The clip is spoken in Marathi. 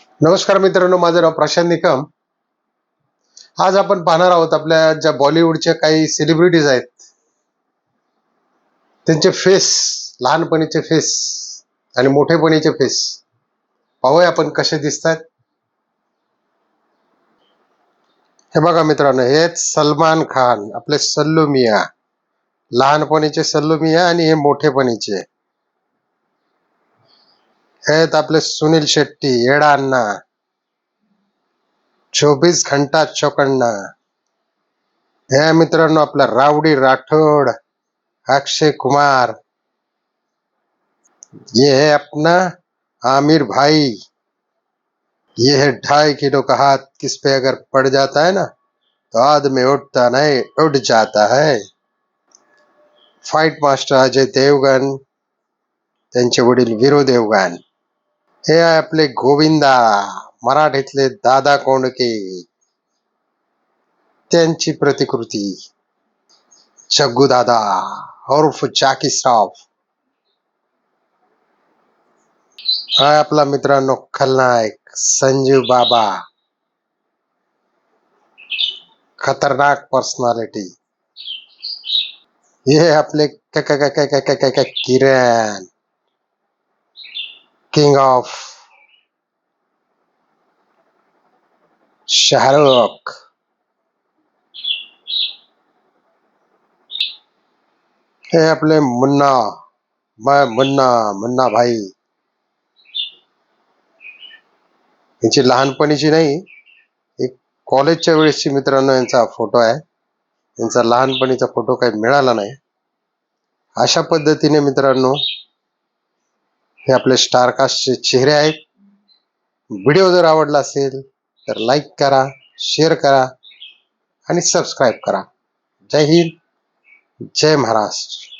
नमस्कार मित्रांनो माझं नाव प्रशांत निकम. आज आपण पाहणार आहोत आपल्या ज्या बॉलिवूडच्या काही सेलिब्रिटीज आहेत त्यांचे फेस लहानपणीचे फेस आणि मोठेपणीचे फेस पाहूया आपण कसे दिसतात. हे बघा मित्रांनो हे सलमान खान आपले सल्लू मिया. लहानपणीचे सल्लू मिया आणि हे मोठेपणीचे. आहेत आपले सुनील शेट्टी येडा अण्णा चोवीस घंटा चौकण्णा हे मित्रांनो आपला रावडी राठोड अक्षय कुमार. ये है अपना आमिर भाई. ये है ढाई किलो का हाथ किस पे अगर पड़ जाता है ना तो आदमी उठता नहीं उठ जाता है। फाइट मास्टर अजय देवगन त्यांचे वडील विरो देवगन हे आहे आपले गोविंदा मराठीतले दादा कोंडके. त्यांची प्रतिकृती जग्गू दादा हरुफ जाकी श्रॉफ हाय आपला मित्रांनो खलनायक संजीव बाबा. खतरनाक पर्सनॅलिटी हे आपले किरण. King of Shahrukh. हे आपले मुन्ना मै मुन्ना मुन्ना भाई. यांची लहानपणीची नाही एक कॉलेजच्या वेळेसची मित्रांनो यांचा फोटो आहे. यांचा लहानपणीचा फोटो काही मिळाला नाही. अशा पद्धतीने मित्रांनो हे आपले स्टारकास्टचे चेहरे आहेत. व्हिडिओ जर आवडला असेल तर लाईक करा शेअर करा आणि सबस्क्राईब करा. जय हिंद जय महाराष्ट्र.